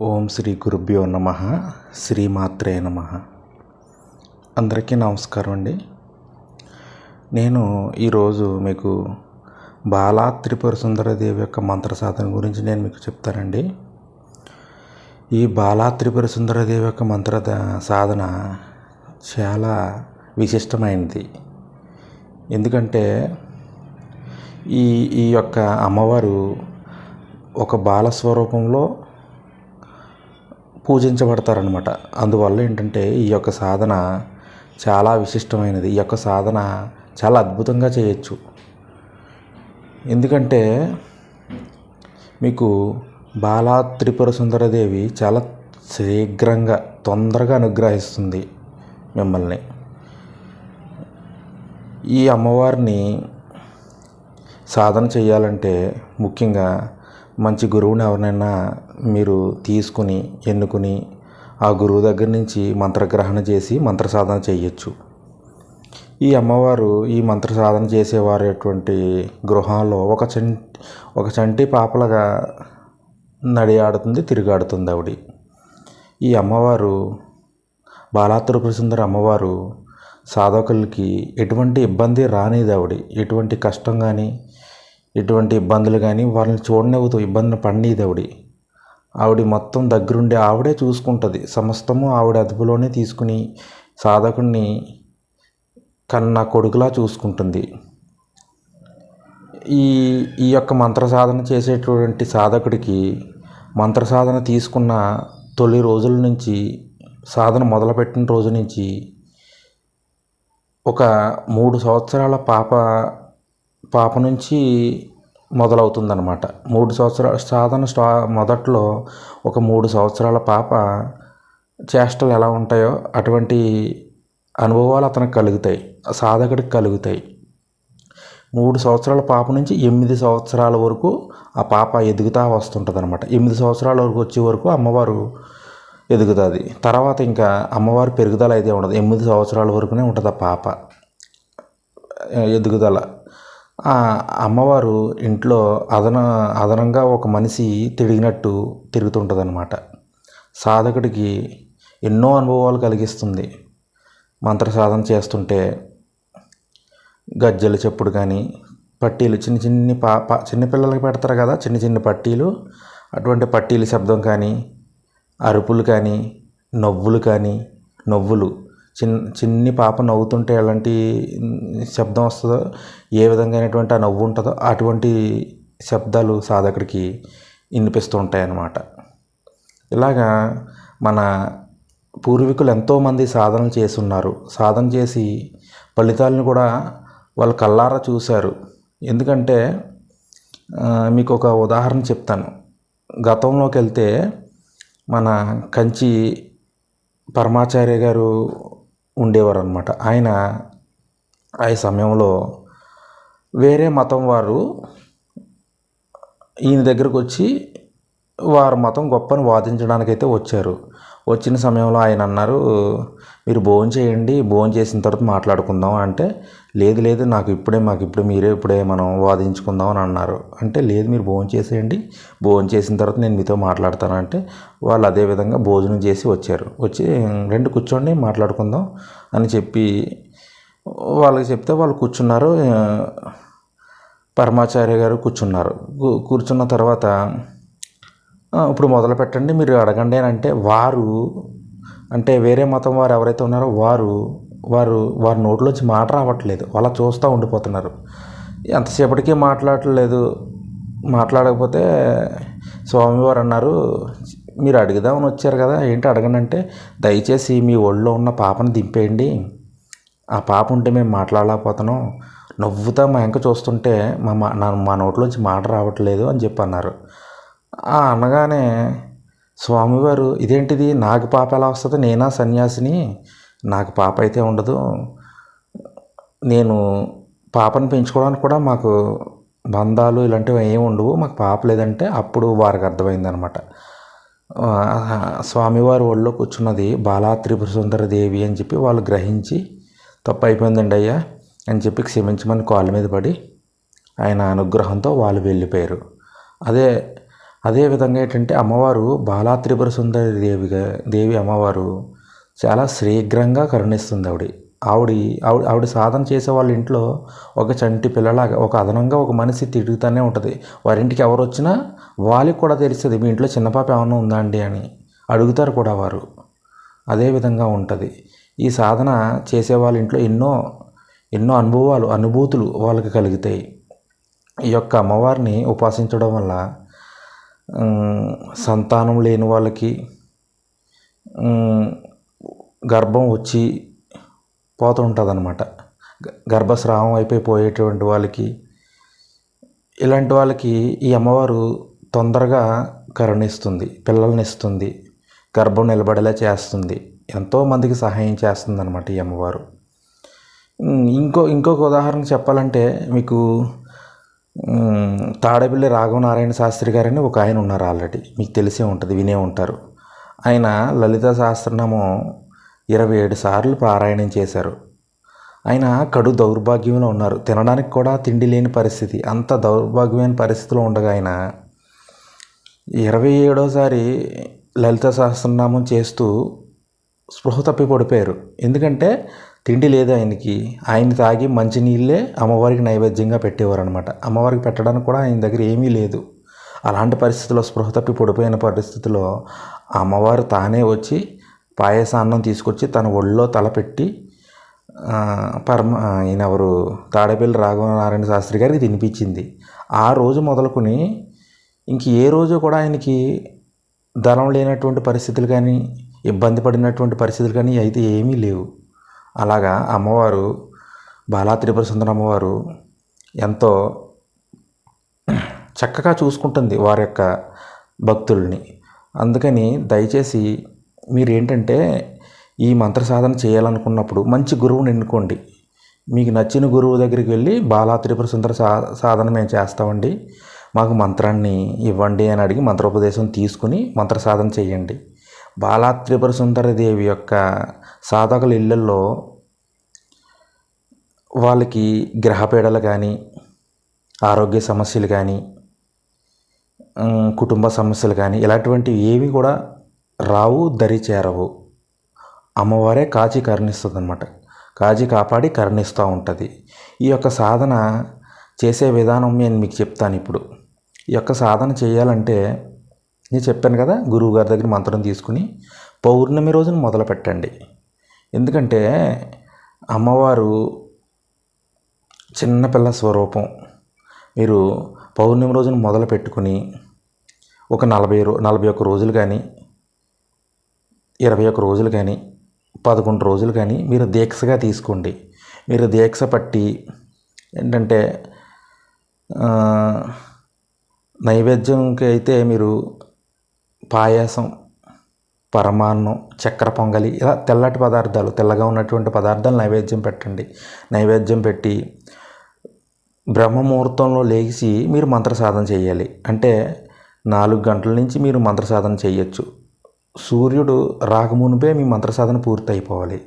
ఓం శ్రీ గురుభ్యో నమ శ్రీమాత్రే నమ. అందరికీ నమస్కారం అండి. నేను ఈరోజు మీకు బాలా త్రిపుర సుందరదేవి యొక్క మంత్ర సాధన గురించి నేను మీకు చెప్తానండి. ఈ బాలా త్రిపుర సుందరదేవి యొక్క మంత్ర సాధన చాలా విశిష్టమైనది. ఎందుకంటే ఈ ఈ యొక్క అమ్మవారు ఒక బాల స్వరూపంలో పూజించబడతారనమాట అందువల్ల ఏంటంటే ఈ యొక్క సాధన చాలా విశిష్టమైనది. ఈ యొక్క సాధన చాలా అద్భుతంగా చేయొచ్చు. ఎందుకంటే మీకు బాలా త్రిపుర సుందరదేవి చాలా శీఘ్రంగా తొందరగా అనుగ్రహిస్తుంది మిమ్మల్ని. ఈ అమ్మవారిని సాధన చేయాలంటే ముఖ్యంగా మంచి గురువుని ఎవరినైనా మీరు తీసుకుని ఎన్నుకుని ఆ గురువు దగ్గర నుంచి మంత్రగ్రహణ చేసి మంత్ర సాధన చేయొచ్చు. ఈ అమ్మవారు ఈ మంత్ర సాధన చేసేవారేటువంటి గృహంలో ఒక చం ఒక చంటి పాపలగా నడియాడుతుంది తిరిగాడుతుంది ఆవిడ. ఈ అమ్మవారు బాలాత్రిపుర అమ్మవారు సాధకులకి ఎటువంటి ఇబ్బంది రానిది ఆవిడ. ఎటువంటి కష్టం కానీ ఎటువంటి ఇబ్బందులు కానీ వాళ్ళని చూడనివ్వదు ఇబ్బందులు పడినది ఆవిడ. ఆవిడ మొత్తం దగ్గరుండి ఆవిడే చూసుకుంటుంది. సమస్తము ఆవిడ అదుపులోనే తీసుకుని సాధకుడిని కన్న కొడుకులా చూసుకుంటుంది. ఈ ఈ యొక్క మంత్ర సాధన చేసేటువంటి సాధకుడికి మంత్ర సాధన తీసుకున్న తొలి రోజుల నుంచి సాధన మొదలుపెట్టిన రోజు నుంచి ఒక మూడు సంవత్సరాల పాప పాప నుంచి మొదలవుతుందన్నమాట. మూడు సంవత్సరాల సాధన స్టా మొదట్లో ఒక మూడు సంవత్సరాల పాప చేష్టలు ఎలా ఉంటాయో అటువంటి అనుభవాలు అతనికి కలుగుతాయి. సాధకుడికి కలుగుతాయి. మూడు సంవత్సరాల పాప నుంచి ఎనిమిది సంవత్సరాల వరకు ఆ పాప ఎదుగుతా వస్తుంటుంది అనమాట ఎనిమిది సంవత్సరాల వరకు వచ్చే వరకు అమ్మవారు ఎదుగుతుంది. తర్వాత ఇంకా అమ్మవారి పెరుగుదల అయితే ఉండదు. ఎనిమిది సంవత్సరాల వరకునే ఉంటుంది ఆ పాప. ఎదుగుదల. అమ్మవారు ఇంట్లో అదన అదనంగా ఒక మనిషి తిరిగినట్టు తిరుగుతుంటుంది అనమాట సాధకుడికి ఎన్నో అనుభవాలు కలిగిస్తుంది. మంత్ర సాధన చేస్తుంటే గజ్జల చెప్పుడు కానీ పట్టీలు చిన్న చిన్ని పా పా చిన్నపిల్లలకి పెడతారు కదా చిన్న చిన్న పట్టీలు అటువంటి పట్టీల శబ్దం కానీ అరుపులు కానీ నవ్వులు కానీ నవ్వులు చిన్న చిన్ని పాప నవ్వుతుంటే ఎలాంటి శబ్దం వస్తుందో ఏ విధంగా అయినటువంటి ఆ నవ్వు ఉంటుందో అటువంటి శబ్దాలు సాధకుడికి వినిపిస్తూ ఉంటాయన్నమాట. ఇలాగా మన పూర్వీకులు ఎంతోమంది సాధన చేసి ఉన్నారు సాధన చేసి ఫలితాలను కూడా వాళ్ళు కల్లారా చూశారు. ఎందుకంటే మీకు ఒక ఉదాహరణ చెప్తాను. గతంలోకి వెళ్తే మన కంచి పరమాచార్య గారు ఉండేవారు అనమాట ఆయన ఆ సమయంలో వేరే మతం వారు ఈయన దగ్గరకు వచ్చి వారు మతం గొప్పని వాదించడానికైతే వచ్చారు. వచ్చిన సమయంలో ఆయన అన్నారు మీరు భోజనం చేయండి భోజనం చేసిన తర్వాత మాట్లాడుకుందాం అంటే లేదు లేదు నాకు ఇప్పుడే మాకు ఇప్పుడు మీరే ఇప్పుడే మనం వాదించుకుందాం అని అన్నారు. అంటే లేదు మీరు భోజనం చేసేయండి భోజనం చేసిన తర్వాత నేను మీతో మాట్లాడతాను అంటే వాళ్ళు అదే విధంగా భోజనం చేసి వచ్చారు. వచ్చి రెండు కూర్చోండి మాట్లాడుకుందాం అని చెప్పి వాళ్ళకి చెప్తే వాళ్ళు కూర్చున్నారు. పరమాచార్య గారు కూర్చున్నారు. కూర్చున్న తర్వాత ఇప్పుడు మొదలు పెట్టండి. మీరు అడగండి అని అంటే వారు అంటే వేరే మతం వారు ఎవరైతే ఉన్నారో వారు వారు వారి నోట్లోంచి మాట రావట్లేదు. అలా చూస్తూ ఉండిపోతున్నారు. ఎంతసేపటికి మాట్లాడట్లేదు? మాట్లాడకపోతే స్వామివారు అన్నారు మీరు అడుగుదామని వచ్చారు కదా ఏంటి అడగండి అంటే దయచేసి మీ ఒళ్ళో ఉన్న పాపను దింపేయండి. ఆ పాప ఉంటే మేము మాట్లాడలేకపోతున్నాం. నవ్వుతా మా ఇంక చూస్తుంటే మా మా నా మా నోట్లోంచి మాట రావట్లేదు అని చెప్పి అన్నారు. అనగానే స్వామివారు ఇదేంటిది? నాకు పాప ఎలా వస్తుంది? నేనా సన్యాసిని? నాకు పాప అయితే ఉండదు. నేను పాపను పెంచుకోవడానికి కూడా మాకు బంధాలు ఇలాంటివి ఏమి ఉండవు. మాకు పాప లేదంటే అప్పుడు వారికి అర్థమైందనమాట. స్వామివారి ఒళ్ళో కూర్చున్నది బాలా త్రిపుర సుందర దేవి అని చెప్పి వాళ్ళు గ్రహించి తప్పు అయిపోయిందండి అయ్యా అని చెప్పి క్షమించమని కాళ్ళ మీద పడి ఆయన అనుగ్రహంతో వాళ్ళు వెళ్ళిపోయారు. అదే అదేవిధంగా ఏంటంటే అమ్మవారు బాలా త్రిపుర సుందరి దేవిగా దేవి అమ్మవారు చాలా శీఘ్రంగా కరుణిస్తుంది ఆవిడ. ఆవిడ ఆవిడ ఆవిడ సాధన చేసే వాళ్ళ ఇంట్లో ఒక చంటి పిల్లలాగా ఒక అదనంగా ఒక మనిషి తిరుగుతూనే ఉంటుంది. వారింటికి ఎవరు వచ్చినా వాళ్ళకి కూడా తెలుస్తుంది మీ ఇంట్లో చిన్నపాప ఏమైనా ఉందా అండి? అని అడుగుతారు కూడా వారు. అదే విధంగా ఉంటుంది. ఈ సాధన చేసే వాళ్ళ ఇంట్లో ఎన్నో ఎన్నో అనుభవాలు అనుభూతులు వాళ్ళకి కలుగుతాయి. ఈ యొక్క అమ్మవారిని ఉపాసించడం వల్ల సంతానం లేని వాళ్ళకి గర్భం వచ్చి పోతూ ఉంటుంది అనమాట గర్భస్రావం అయిపోయి పోయేటువంటి వాళ్ళకి ఇలాంటి వాళ్ళకి ఈ అమ్మవారు తొందరగా కరుణిస్తుంది పిల్లల్ని ఇస్తుంది గర్భం నిలబడేలా చేస్తుంది ఎంతోమందికి సహాయం చేస్తుంది అనమాట ఈ అమ్మవారు. ఇంకో ఇంకొక ఉదాహరణ చెప్పాలంటే మీకు తాడేపల్లి రాఘవనారాయణ శాస్త్రి గారని ఒక ఆయన ఉన్నారు ఆల్రెడీ. మీకు తెలిసే ఉంటుంది వినే ఉంటారు. ఆయన లలిత సహస్రనామం ఇరవై ఏడు సార్లు పారాయణం చేశారు. ఆయన కడు దౌర్భాగ్యంలో ఉన్నారు. తినడానికి కూడా తిండి లేని పరిస్థితి. అంత దౌర్భాగ్యమైన పరిస్థితిలో ఉండగా ఆయన ఇరవై ఏడోసారి లలిత సహస్రనామం చేస్తూ స్పృహ తప్పి పడిపోయారు. ఎందుకంటే తిండి లేదు ఆయనకి. ఆయన తాగి మంచినీళ్ళే అమ్మవారికి నైవేద్యంగా పెట్టేవారు అనమాట అమ్మవారికి పెట్టడానికి కూడా ఆయన దగ్గర ఏమీ లేదు. అలాంటి పరిస్థితిలో స్పృహ తప్పి పడిపోయిన పరిస్థితిలో అమ్మవారు తానే వచ్చి పాయసాన్నం తీసుకొచ్చి తన ఒళ్ళో తలపెట్టి పరమ ఈయన ఎవరు? తాడేపల్లి రాఘవనారాయణ శాస్త్రి గారికి తినిపించింది. ఆ రోజు మొదలుకొని ఇంక ఏ రోజు కూడా ఆయనకి ధనం లేనటువంటి పరిస్థితులు కానీ ఇబ్బంది పడినటువంటి పరిస్థితులు కానీ అయితే ఏమీ లేవు. అలాగా అమ్మవారు బాలా త్రిపుర సుందర అమ్మవారు ఎంతో చక్కగా చూసుకుంటుంది వారి యొక్క భక్తుల్ని. అందుకని దయచేసి మీరేంటంటే ఈ మంత్ర సాధన చేయాలనుకున్నప్పుడు మంచి గురువుని ఎన్నుకోండి. మీకు నచ్చిన గురువు దగ్గరికి వెళ్ళి బాలా త్రిపుర సుందర సా సాధన మేము చేస్తామండి. మాకు మంత్రాన్ని ఇవ్వండి అని అడిగి మంత్రోపదేశం తీసుకుని మంత్ర సాధన చేయండి. బాలా త్రిపుర సుందరదేవి యొక్క సాధకుల ఇళ్ళల్లో వాళ్ళకి గ్రహపీడలు కానీ ఆరోగ్య సమస్యలు కానీ కుటుంబ సమస్యలు కానీ ఇలాంటివంటివి ఏవి కూడా రావు దరి చేరవు. అమ్మవారే కాచి కరుణిస్తుంది అనమాట కాచి కాపాడి కరుణిస్తూ ఉంటుంది. ఈ యొక్క సాధన చేసే విధానం నేను మీకు చెప్తాను ఇప్పుడు. ఈ యొక్క సాధన చేయాలంటే నేను చెప్పాను కదా గురువు గారి దగ్గర మంత్రం తీసుకుని పౌర్ణమి రోజున మొదలు పెట్టండి ఎందుకంటే అమ్మవారు చిన్నపిల్ల స్వరూపం. మీరు పౌర్ణమి రోజున మొదలు పెట్టుకుని ఒక నలభై రో నలభై ఒక్క రోజులు కానీ ఇరవై ఒక్క రోజులు కానీ పదకొండు రోజులు కానీ మీరు దీక్షగా తీసుకోండి. మీరు దీక్ష పట్టి ఏంటంటే నైవేద్యంకి అయితే మీరు పాయాసం పరమాన్నం చక్కెర పొంగలి ఇలా తెల్లటి పదార్థాలు తెల్లగా ఉన్నటువంటి పదార్థాలు నైవేద్యం పెట్టండి. నైవేద్యం పెట్టి బ్రహ్మముహూర్తంలో లేచి మీరు మంత్ర సాధన చేయాలి. అంటే నాలుగు గంటల నుంచి మీరు మంత్ర సాధన చేయొచ్చు. సూర్యుడు రాకమునిపే మీ మంత్ర సాధన పూర్తి అయిపోవాలి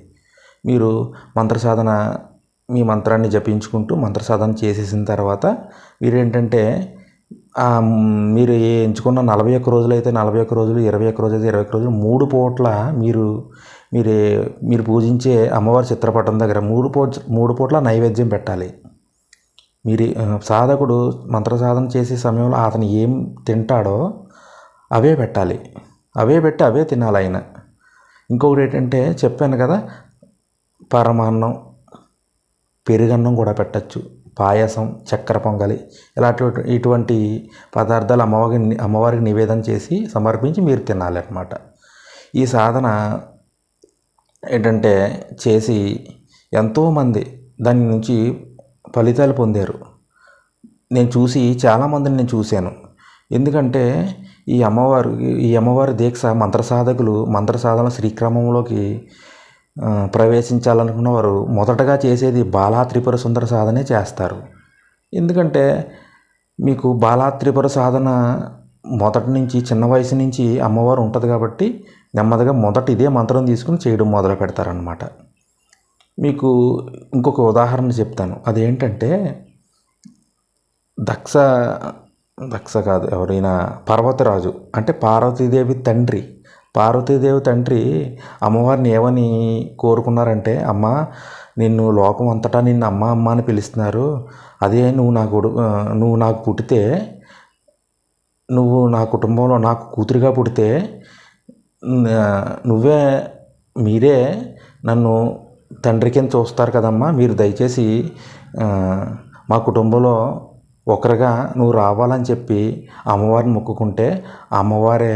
మీరు మంత్ర సాధన మీ మంత్రాన్ని జపించుకుంటూ మంత్ర సాధన చేసేసిన తర్వాత మీరేంటంటే మీరు ఎంచుకున్న నలభై ఒక్క రోజులు అయితే నలభై ఒక్క రోజులు ఇరవై ఒక్క రోజు అయితే ఇరవై ఒక్క రోజులు మూడు పూట్ల మీరు మీరు మీరు పూజించే అమ్మవారి చిత్రపటం దగ్గర మూడు పూ మూడు పూట్ల నైవేద్యం పెట్టాలి. మీరు సాధకుడు మంత్ర సాధన చేసే సమయంలో అతను ఏం తింటాడో అవే పెట్టాలి. అవే పెట్టి అవే తినాలి ఆయన. ఇంకొకటి ఏంటంటే చెప్పాను కదా పరమాన్నం పెరుగన్నం కూడా పెట్టచ్చు. పాయసం చక్కెర పొంగలి ఇలాంటి ఇటువంటి పదార్థాలు అమ్మవారికి అమ్మవారికి నివేదన చేసి సమర్పించి మీరు తినాలి అన్నమాట ఈ సాధన ఏంటంటే చేసి ఎంతోమంది దాని నుంచి ఫలితాలు పొందారు. నేను చూసి చాలామందిని నేను చూశాను. ఎందుకంటే ఈ అమ్మవారు ఈ అమ్మవారి దీక్ష మంత్ర సాధకులు మంత్ర సాధన శ్రీక్రమంలోకి ప్రవేశించాలనుకున్న వారు మొదటగా చేసేది బాలా త్రిపుర సుందర సాధనే చేస్తారు. ఎందుకంటే మీకు బాలా త్రిపుర సాధన మొదటి నుంచి చిన్న వయసు నుంచి అమ్మవారు ఉంటుంది కాబట్టి నెమ్మదిగా మొదట ఇదే మంత్రం తీసుకుని చేయడం మొదలు పెడతారనమాట మీకు ఇంకొక ఉదాహరణ చెప్తాను. అదేంటంటే దక్ష దక్ష కాదు ఎవరైనా పర్వతరాజు అంటే పార్వతీదేవి తండ్రి పార్వతీదేవి తండ్రి అమ్మవారిని ఏమని కోరుకున్నారంటే అమ్మ నిన్ను లోకం అంతటా నిన్ను అమ్మ అమ్మ అని పిలుస్తున్నారు. అదే నువ్వు నా కొడుకు నువ్వు నాకు పుట్టితే నువ్వు నా కుటుంబంలో నాకు కూతురిగా పుడితే నువ్వే మీరే నన్ను తండ్రి కింద చూస్తారు కదమ్మా. మీరు దయచేసి మా కుటుంబంలో ఒకరిగా నువ్వు రావాలని చెప్పి అమ్మవారిని మొక్కుకుంటే అమ్మవారే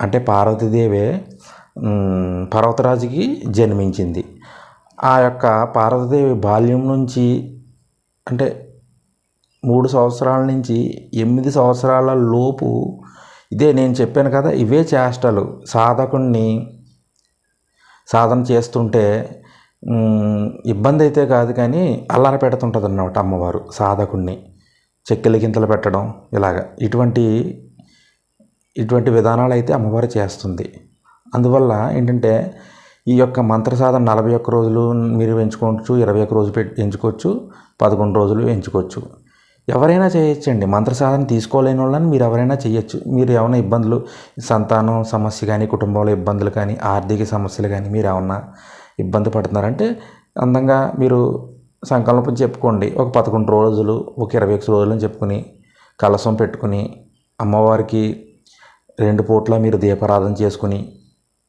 అంటే పార్వతీదేవే పర్వతరాజుకి జన్మించింది. ఆ యొక్క పార్వతీదేవి బాల్యం నుంచి అంటే మూడు సంవత్సరాల నుంచి ఎనిమిది సంవత్సరాల లోపు ఇదే నేను చెప్పాను కదా ఇవే చేష్టలు. సాధకుణ్ణి సాధన చేస్తుంటే ఇబ్బంది అయితే కాదు కానీ అల్లర పెడుతుంటుంది అన్నమాట అమ్మవారు సాధకుణ్ణి. చెక్కెల గింతలు పెట్టడం ఇలాగ. ఇటువంటి ఇటువంటి విధానాలు అయితే అమ్మవారు చేస్తుంది. అందువల్ల ఏంటంటే ఈ యొక్క మంత్ర సాధన నలభై ఒక్క రోజులు మీరు ఎంచుకోవచ్చు ఇరవై ఒక్క రోజు పెట్టి ఎంచుకోవచ్చు పదకొండు రోజులు ఎంచుకోవచ్చు. ఎవరైనా చేయొచ్చండి. మంత్ర సాధన తీసుకోలేని వాళ్ళని మీరు ఎవరైనా చేయొచ్చు. మీరు ఏమైనా ఇబ్బందులు సంతానం సమస్య కానీ కుటుంబంలో ఇబ్బందులు కానీ ఆర్థిక సమస్యలు కానీ మీరు ఏమన్నా ఇబ్బంది పడుతున్నారంటే అందంగా మీరు సంకల్పం చెప్పుకోండి. ఒక పదకొండు రోజులు ఒక ఇరవై ఒక్క రోజులు అని చెప్పుకొని కలసం పెట్టుకుని అమ్మవారికి రెండు పూట్ల మీరు దీపారాధన చేసుకుని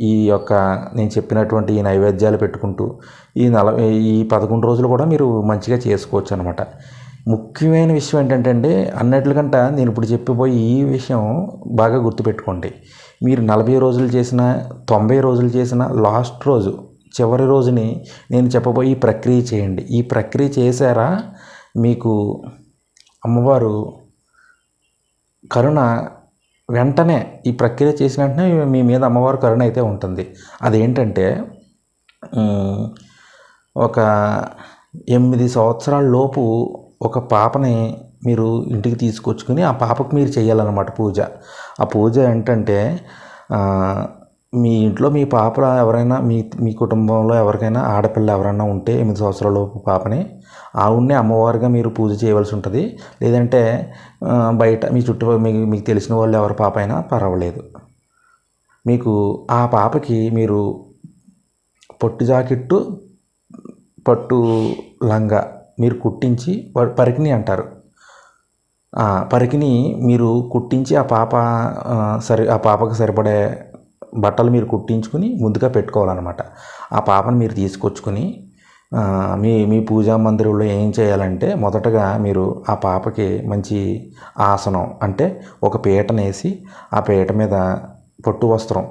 ఈ యొక్క నేను చెప్పినటువంటి ఈ నైవేద్యాలు పెట్టుకుంటూ ఈ నలభై ఈ పదకొండు రోజులు కూడా మీరు మంచిగా చేసుకోవచ్చు అనమాట ముఖ్యమైన విషయం ఏంటంటే అండి అన్నట్లుకంటే నేను ఇప్పుడు చెప్పిపోయి ఈ విషయం బాగా గుర్తుపెట్టుకోండి. మీరు నలభై రోజులు చేసిన తొంభై రోజులు చేసిన లాస్ట్ రోజు చివరి రోజుని నేను చెప్పబోయి ఈ ప్రక్రియ చేయండి. ఈ ప్రక్రియ చేశారా? మీకు అమ్మవారు కరుణ వెంటనే ఈ ప్రక్రియ చేసిన వెంటనే మీ మీద అమ్మవారి కరుణ అయితే ఉంటుంది. అదేంటంటే ఒక ఎనిమిది సంవత్సరాల లోపు ఒక పాపని మీరు ఇంటికి తీసుకొచ్చుకుని ఆ పాపకు మీరు చేయాలన్నమాట పూజ. ఆ పూజ ఏంటంటే మీ ఇంట్లో మీ పాప ఎవరైనా మీ మీ కుటుంబంలో ఎవరికైనా ఆడపిల్ల ఎవరైనా ఉంటే ఎనిమిది సంవత్సరాలలోపు పాపని ఆవిడనే అమ్మవారిగా మీరు పూజ చేయవలసి ఉంటుంది. లేదంటే బయట మీ చుట్టూ మీకు మీకు తెలిసిన వాళ్ళు ఎవరి పాప అయినా పర్వాలేదు. మీకు ఆ పాపకి మీరు పొట్టు జాకెట్టు పట్టు లంగా మీరు కుట్టించి ప- పరికిణి అంటారు. పరికిణి మీరు కుట్టించి ఆ పాప సరి ఆ పాపకు సరిపడే బట్టలు మీరు కుట్టించుకుని ముందుగా పెట్టుకోవాలన్నమాట. ఆ పాపను మీరు తీసుకొచ్చుకుని మీ మీ పూజా మందిరంలో ఏం చేయాలంటే మొదటగా మీరు ఆ పాపకి మంచి ఆసనం అంటే ఒక పీటనేసి ఆ పీట మీద పట్టు వస్త్రం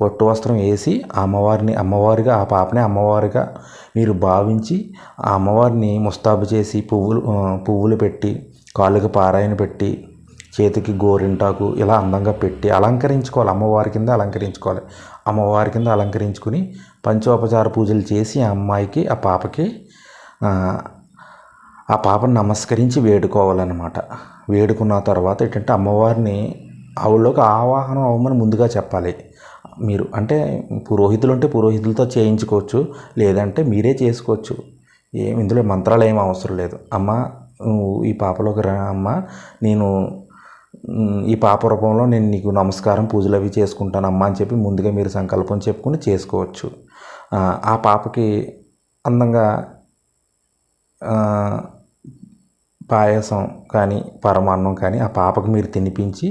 పట్టు వస్త్రం వేసి ఆ అమ్మవారిని అమ్మవారిగా ఆ పాపని అమ్మవారిగా మీరు భావించి ఆ అమ్మవారిని ముస్తాబు చేసి పువ్వులు పువ్వులు పెట్టి కాళ్ళకి పారాయణ పెట్టి చేతికి గోరింటాకు ఇలా అందంగా పెట్టి అలంకరించుకోవాలి. అమ్మవారి కింద అలంకరించుకోవాలి. అమ్మవారి కింద అలంకరించుకుని పంచోపచార పూజలు చేసి ఆ అమ్మాయికి ఆ పాపకి ఆ, పాపను నమస్కరించి వేడుకోవాలన్నమాట. వేడుకున్న తర్వాత ఏంటంటే అమ్మవారిని ఆవిడలోకి ఆవాహనం అవ్వమని ముందుగా చెప్పాలి. మీరు అంటే పురోహితులు ఉంటే పురోహితులతో చేయించుకోవచ్చు లేదంటే మీరే చేసుకోవచ్చు. ఏం ఇందులో మంత్రాలు ఏం అవసరం లేదు. అమ్మ ఈ పాపలోకి రా అమ్మ నేను ఈ పాప రూపంలో నేను నీకు నమస్కారం పూజలు అవి చేసుకుంటానమ్మా అని చెప్పి ముందుగా మీరు సంకల్పం చెప్పుకుని చేసుకోవచ్చు. ఆ, పాపకి అందంగా పాయసం కానీ పరమాన్నం కానీ ఆ పాపకు మీరు తినిపించి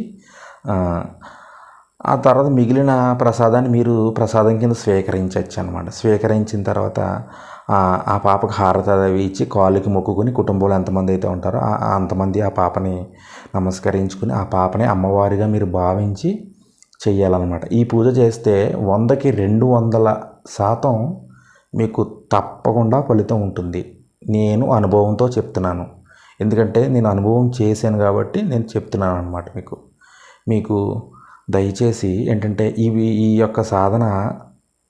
ఆ, తర్వాత మిగిలిన ప్రసాదాన్ని మీరు ప్రసాదం కింద స్వీకరించవచ్చు అనమాట స్వీకరించిన తర్వాత ఆ పాపకు హారత అవి ఇచ్చి కాళ్ళకి మొక్కుకొని కుటుంబంలో ఎంతమంది అయితే ఉంటారో అంతమంది ఆ పాపని నమస్కరించుకుని ఆ పాపని అమ్మవారిగా మీరు భావించి చెయ్యాలన్నమాట. ఈ పూజ చేస్తే వందకి రెండు వందల శాతం మీకు తప్పకుండా ఫలితం ఉంటుంది. నేను అనుభవంతో చెప్తున్నాను. ఎందుకంటే నేను అనుభవం చేశాను కాబట్టి నేను చెప్తున్నాను అనమాట మీకు. మీకు దయచేసి ఏంటంటే ఇవి ఈ యొక్క సాధన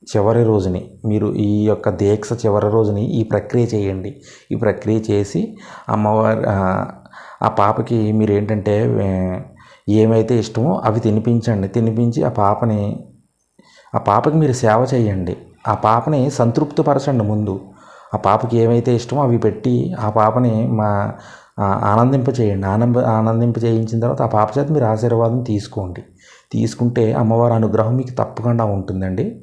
చివరి రోజుని మీరు ఈ యొక్క దీక్ష చివరి రోజుని ఈ ప్రక్రియ చేయండి. ఈ ప్రక్రియ చేసి అమ్మవారి ఆ, పాపకి మీరు ఏంటంటే ఏమైతే ఇష్టమో అవి తినిపించండి. తినిపించి ఆ పాపని ఆ పాపకి మీరు సేవ చేయండి. ఆ పాపని సంతృప్తిపరచండి ముందు. ఆ పాపకి ఏమైతే ఇష్టమో అవి పెట్టి ఆ పాపని మా ఆనందింప చేయండి ఆనంద ఆనందింప చేయించిన తర్వాత ఆ పాప చేత మీరు ఆశీర్వాదం తీసుకోండి. తీసుకుంటే అమ్మవారి అనుగ్రహం మీకు తప్పకుండా ఉంటుందండి.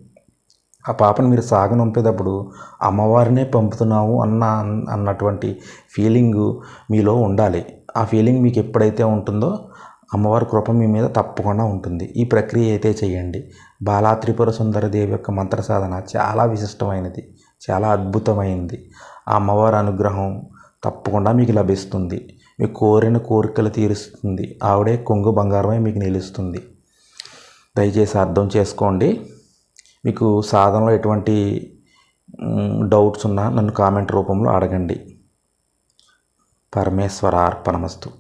ఆ పాపను మీరు సాగనంపేటప్పుడు అమ్మవారినే పంపుతున్నాము అన్న అన్నటువంటి ఫీలింగు మీలో ఉండాలి. ఆ ఫీలింగ్ మీకు ఎప్పుడైతే ఉంటుందో అమ్మవారి కృప మీ మీద తప్పకుండా ఉంటుంది. ఈ ప్రక్రియ అయితే చేయండి. బాలా త్రిపుర యొక్క మంత్ర సాధన చాలా విశిష్టమైనది చాలా అద్భుతమైనది ఆ అమ్మవారి అనుగ్రహం తప్పకుండా మీకు లభిస్తుంది. మీ కోరిన కోరికలు తీరుస్తుంది. ఆవిడే కొంగు బంగారమే మీకు నిలుస్తుంది. దయచేసి అర్థం చేసుకోండి. మీకు సాధనలో ఎటువంటి డౌట్స్ ఉన్నా నన్ను కామెంట్ రూపంలో అడగండి. పరమేశ్వర అర్పణమస్తు